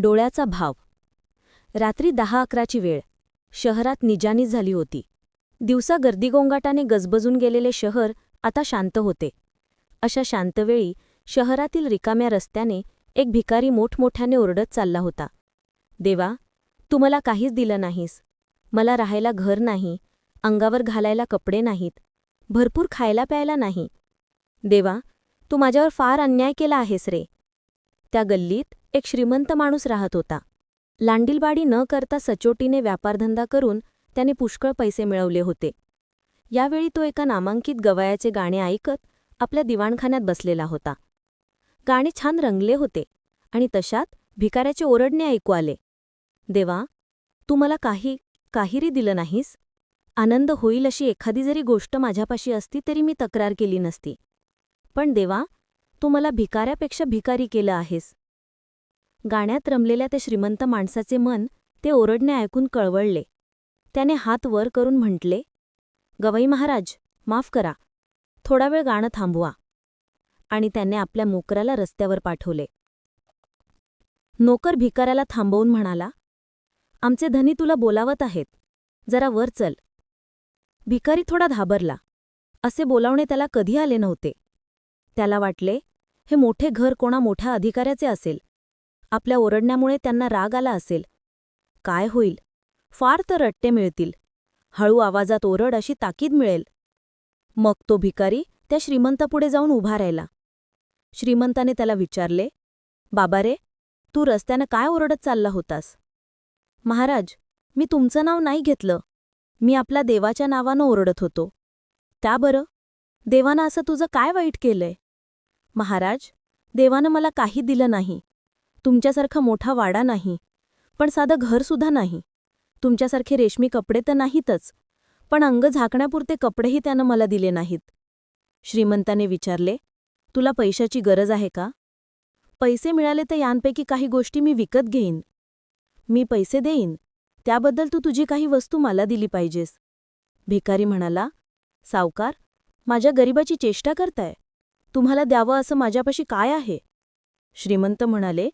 डोळ्याचा भाव. रात्री दहा अकराची वेळ. शहरात निजानीज झाली होती. दिवसा गर्दीगोंगाटाने गजबजून गेलेले शहर आता शांत होते. अशा शांतवेळी शहरातील रिकाम्या रस्त्याने एक भिकारी मोठमोठ्याने ओरडत चालला होता. देवा तू मला काहीच दिलं नाहीस. मला राहायला घर नाही अंगावर घालायला कपडे नाहीत भरपूर खायला प्यायला नाही. देवा तू माझ्यावर फार अन्याय केला आहेस रे. त्या गल्लीत एक श्रीमंत माणूस राहत होता. लांडीलबाडी न करता सचोटीने व्यापारधंदा करून त्याने पुष्कळ पैसे मिळवले होते. यावेळी तो एका नामांकित गवयाचे गाणे ऐकत आपल्या दिवाणखान्यात बसलेला होता. गाणे छान रंगले होते आणि तशात भिकाऱ्याचे ओरडणे ऐकू आले. देवा तू मला काही काहीरी दिलं नाहीस? आनंद होईल अशी एखादी जरी गोष्ट माझ्यापाशी असती तरी मी तक्रार केली नसती. पण देवा तू मला भिकाऱ्यापेक्षा भिकारी केलं आहेस. गाण्यात रमलेल्या त्या श्रीमंत माणसाचे मन ते ओरडणे ऐकून कळवळले. त्याने हात वर करून म्हटले गवई महाराज माफ करा. थोडा वेळ गाणं थांबवा. आणि त्याने आपल्या मोकऱ्याला रस्त्यावर पाठवले. नोकर भिकाऱ्याला थांबवून म्हणाला आमचे धनी तुला बोलावत आहेत. जरा वर चल. भिकारी थोडा घाबरला. असे बोलावणे त्याला कधी आले नव्हते. त्याला वाटले हे मोठे घर कोणा मोठ्या अधिकाऱ्याचे असेल. आपल्या ओरडण्यामुळे त्यांना राग आला असेल. काय होईल? फार तर रट्टे मिळतील. हळू आवाजात ओरड अशी ताकीद मिळेल. मग तो भिकारी त्या श्रीमंतापुढे जाऊन उभा राहिला. श्रीमंताने त्याला विचारले बाबा रे तू रस्त्यानं काय ओरडत चालला होतास? महाराज मी तुमचं नाव नाही घेतलं. मी आपल्या देवाच्या नावानं ओरडत होतो. त्या बरं. देवानं असं तुझं काय वाईट केलंय? महाराज देवानं मला काही दिलं नाही. तुमच्यासारखा मोठा वाडा नाही. पण साधं घरसुद्धा नाही. तुमच्यासारखे रेशमी कपडे तर नाहीतच. पण अंग झाकण्यापुरते कपडेही त्यानं मला दिले नाहीत. श्रीमंताने विचारले तुला पैशाची गरज आहे का? पैसे मिळाले तर यांपैकी काही गोष्टी मी विकत घेईन. मी पैसे देईन. त्याबद्दल तू तुझी काही वस्तू मला दिली पाहिजेस. भिकारी म्हणाला सावकार माझ्या गरिबाची चेष्टा करताय. तुम्हाला द्यावं असं माझ्यापाशी काय आहे? श्रीमंत म्हणाले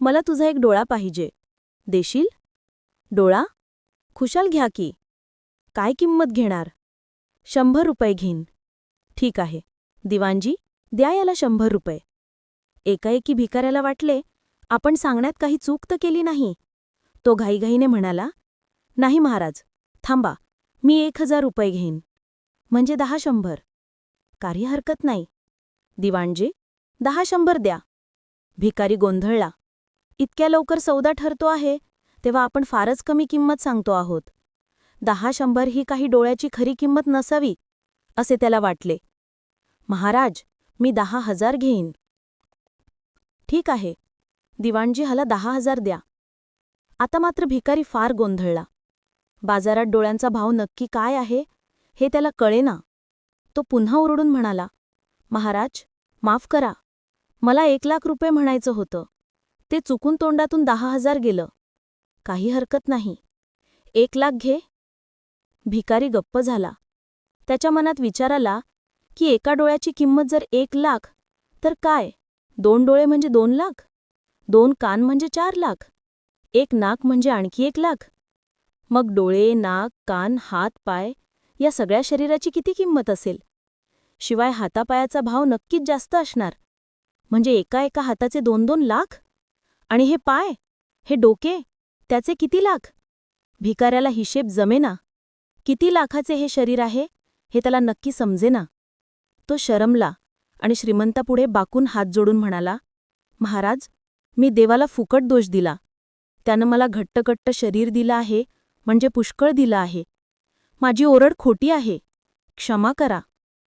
मला तुझा एक डोळा पाहिजे. देशील? डोळा? खुशाल घ्या की. काय किंमत घेणार? शंभर रुपये घेईन. ठीक आहे. दिवाणजी द्या याला शंभर रुपये. एकाएकी भिकाऱ्याला वाटले आपण सांगण्यात काही चूक तर केली नाही. तो घाईघाईने म्हणाला नाही महाराज थांबा मी एक हजार रुपये घेईन. म्हणजे दहा शंभर. काही हरकत नाही. दिवाणजी. दहा शंभर द्या. भिकारी गोंधळला. इतक्या लवकर सौदा ठरतो आहे तेव्हा आपण फारच कमी किंमत सांगतो आहोत. दहा शंभर ही काही डोळ्याची खरी किंमत नसावी असे त्याला वाटले. महाराज मी दहा हजार घेईन. ठीक आहे. दिवाणजी हाला दहा हजार द्या. आता मात्र भिकारी फार गोंधळला. बाजारात डोळ्यांचा भाव नक्की काय आहे हे त्याला कळेना. तो पुन्हा ओरडून म्हणाला महाराज माफ करा. मला एक लाख रुपये म्हणायचं होतं. ते चुकून तोंडातून दहा हजार गेलं. काही हरकत नाही. एक लाख घे. भिकारी गप्प झाला. त्याच्या मनात विचार आला की एका डोळ्याची किंमत जर एक लाख तर काय? दोन डोळे म्हणजे दोन लाख? दोन कान म्हणजे चार लाख? एक नाक म्हणजे आणखी एक लाख? मग डोळे नाक कान हात पाय या सगळ्या शरीराची किती किंमत असेल? शिवाय हातापायाचा भाव नक्कीच जास्त असणार. म्हणजे एका एका हाताचे दोन दोन लाख? आणि हे पाय? हे डोके? त्याचे किती लाख? भिकाऱ्याला हिशेब जमेना. किती लाखाचे हे शरीर आहे हे त्याला नक्की समजेना. तो शरमला आणि श्रीमंतापुढे बाकून हात जोडून म्हणाला महाराज मी देवाला फुकट दोष दिला. त्यानं मला घट्टकट्ट शरीर दिलं आहे म्हणजे पुष्कळ दिलं आहे. माझी ओरड खोटी आहे. क्षमा करा.